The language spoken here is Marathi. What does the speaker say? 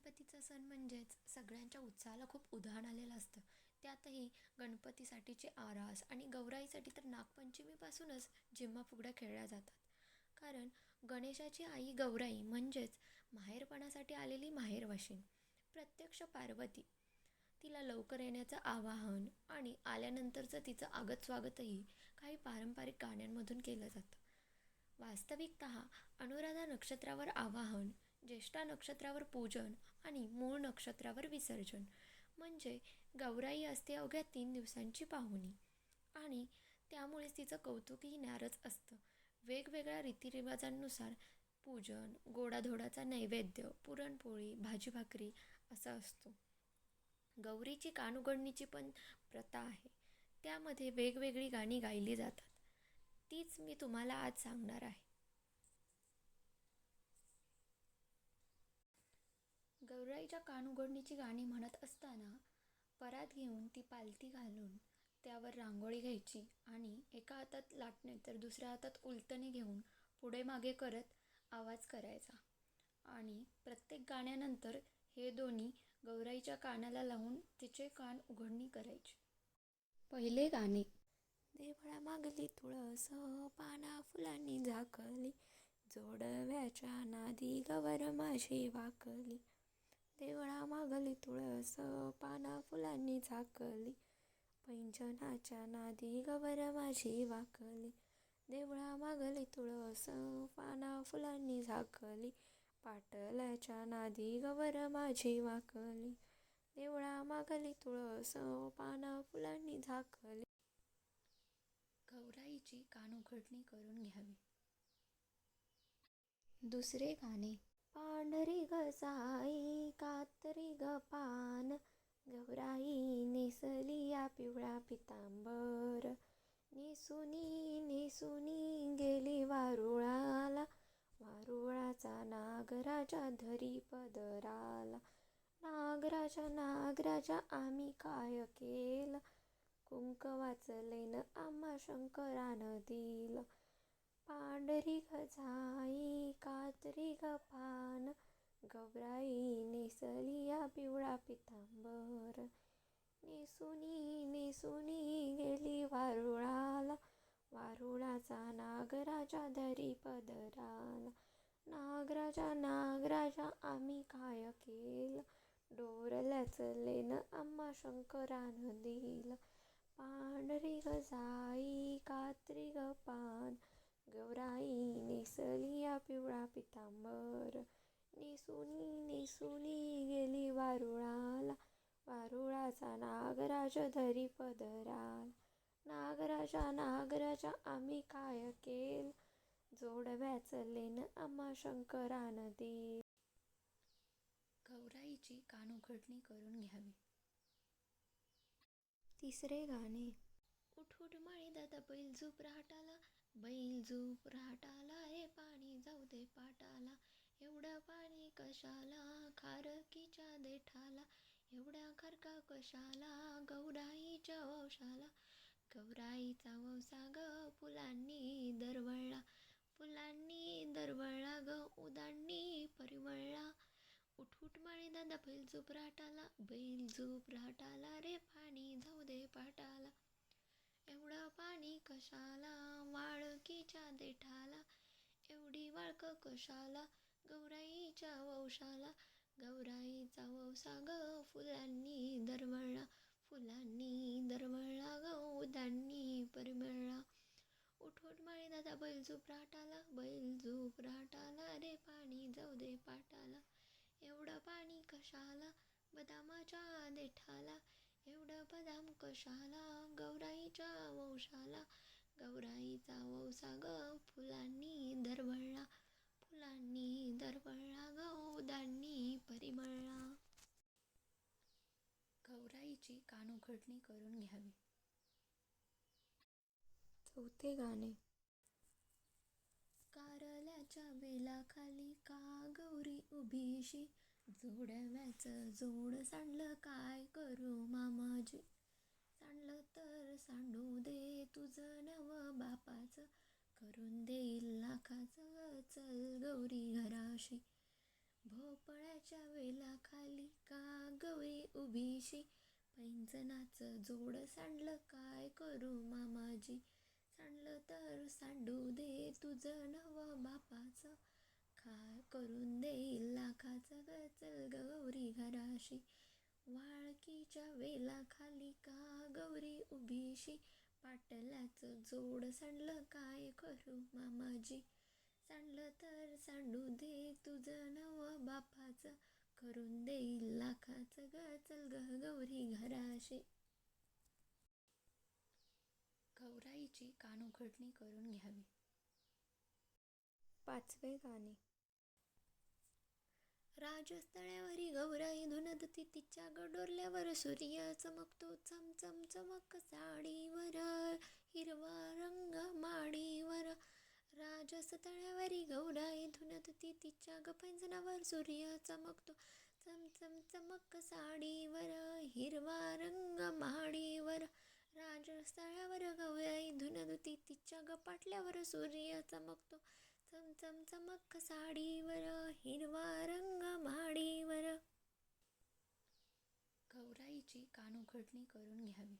गणपतीचा सण म्हणजेच सगळ्यांच्या उत्साहाला खूप उधाण आलेलं असतं. त्यातही गणपतीसाठीचे आरास आणि गौराईसाठी तर नागपंचमीपासूनच झिम्मा फुगड्या खेळल्या जातात. कारण गणेशाची आई गौराई म्हणजेच माहेरपणासाठी आलेली माहेरवाशीन प्रत्यक्ष पार्वती. तिला लवकर येण्याचं आवाहन आणि आल्यानंतरचं तिचं आगत स्वागतही काही पारंपरिक गाण्यांमधून केलं जातं. वास्तविकत अनुराधा नक्षत्रावर आवाहन ज्येष्ठा नक्षत्रावर पूजन आणि मूळ नक्षत्रावर विसर्जन. म्हणजे गौराई असते अवघ्या तीन दिवसांची पाहुणी. आणि त्यामुळेच तिचं कौतुकही नारच असतं. वेगवेगळ्या रीतिरिवाजांनुसार पूजन गोडाधोडाचा नैवेद्य पुरणपोळी भाजी भाकरी असा असतो. गौरीची कान उघडणीची पण प्रथा आहे. त्यामध्ये वेगवेगळी गाणी गायली जातात. तीच मी तुम्हाला आज सांगणार आहे. गौराईच्या कान उघडणीची गाणी म्हणत असताना परात घेऊन ती पालथी घालून त्यावर रांगोळी घ्यायची आणि एका हातात लाटणे तर दुसऱ्या हातात उलटणे घेऊन पुढे मागे करत आवाज करायचा. आणि प्रत्येक गाण्यानंतर हे दोन्ही गौराईच्या कानाला लावून तिचे कान उघडणी करायचे. पहिले गाणे. देवळा मागली तुळस पाना फुलांनी झाकली. जोडव्याच्या नादी गवर माझी वाकली. देवळा मागली तुळस पाना फुलांनी झाकली. पैंजनाच्या नादी गवर माझी वाकली. देवळा मागली तुळस पाना फुलांनी झाकली. पाटलाच्या नादी गवर माझी वाकली. देवळा मागली तुळस पाना फुलांनी झाकली. गौराईची कान उघडणी करून घ्यावी. दुसरे गाणे. पांढरी गजा साई कातरी ग पान गौराई नेसली या पिवळा पितांबर. नेसुनी नेसुनी गेली वारुळाला. वारुळाचा नागराजा धरी पदराला. नागराजा नागराजा आम्ही काय केलं? कुंक वाचलेन आम्हा शंकरानं दिलं. पांढरी ग कातरी ग पान गौराई नेसली या पिवळा पितांबर. नेसुनी नेसुनी गेली वारुळाला. वारुळाचा नागराजा धरी पदराला नागराजा नागराजा आम्ही काय केलं? डोरल्याच लेन आम्हा शंकरान दिलं. पांढरी ग जाई कात्री ग पान. गौराई नेसली या पिवळा पितांबर. नेसुनी नेसुनी गेली वारुळाला. वारुळाचा नागराज धरी पदराल. नागराजा नागराजा आम्ही काय केल जोडव्याच लेन आम्हा शंकरान दिलं गौराईची कान करून घ्यावी. तिसरे गाणे. उठ उठ माळी दादा बैल झूप राहटाला. बैल झूप राहटाला. हे पाणी जाऊ दे पाटाला. एवढं पाणी कशाला? खारकीच्या देठाला. एवढ्या खारका कशाला? गौराईच्या वंशाला. गौराईचा वंसा ग फुलांनी दरवळला. फुलांनी दरवळला ग उदांनी परिवळला उठ उठ माळी दादा बैल झुपराटाला बैल झुपराटाला रे पाणी जाऊ दे पाटाला. एवढं पाणी कशाला? वाळकीच्या देठाला. एवढी वाळक कशाला? गौराईच्या वंशाला. गौराईचा वंसा ग फुलांनी दरवळला फुलांनी दरवळला ग उदांनी परिमळला उठ उठ माळी दादा बैल झोप बैल झोप राहटाला रे पाणी जाऊ दे पाटाला. एवढं पाणी कशाला? बदामाच्या देठाला. एवढं बदाम कशाला? गौराईच्या वंशाला. गौराईचा वंसा ग फुलांनी दरवळला फुलांनी दरवळला ग उदांनी परिमळला गौराईची कान उघडणी करून घ्यावी. चौथे गाणे. कारल्याच्या बेलाखाली का गौरी उभीशी जोडव्याचं जोड सांडलं काय करू मामाजी? सांडलं तर सांडू दे तुझं नव बापाचं करून देईल लाखाचं चल गौरी घराशी. भोपळ्याच्या वेलाखाली का गौरी उभीशी पैंजणाचं जोड सांडलं काय करू मामाजी? सांडलं तर सांडू दे तुझं नव बापाचं. काय करून देईल लाखाचं ग चल गौरी घराशी? वाळकीच्या वेलाखाली का गौरी उभीशी? पाटलाचं जोड सांडलं काय करू मामाजी? सांडलं तर सांडू दे तुझं नव बापाचं. करून देईल लाखाचं ग चल ग गौरी घराशी. गौराईची कानउघडणी करून घ्यावी. पाचवे गाणे. राजस्थळ्यावरी गौराई धुनदती तिच्या गडोरल्यावर सूर्य चमकतो चमचम चमक साडीवर. हिरवा रंग माडीवर. राजस्थळावरी गौराई धुनदती तिच्या गपंजनावर सूर्य चमकतो. चमचम चमक साडीवर हिरवा रंग माडीवर राजस्थळावर गौराई धुनदुती तिच्या गपाटल्यावर सूर्य चमकतो. चमचम चमक साडीवर हिरवा रंग माडीवर. गौराईची कानउघडणी करून घ्यावी.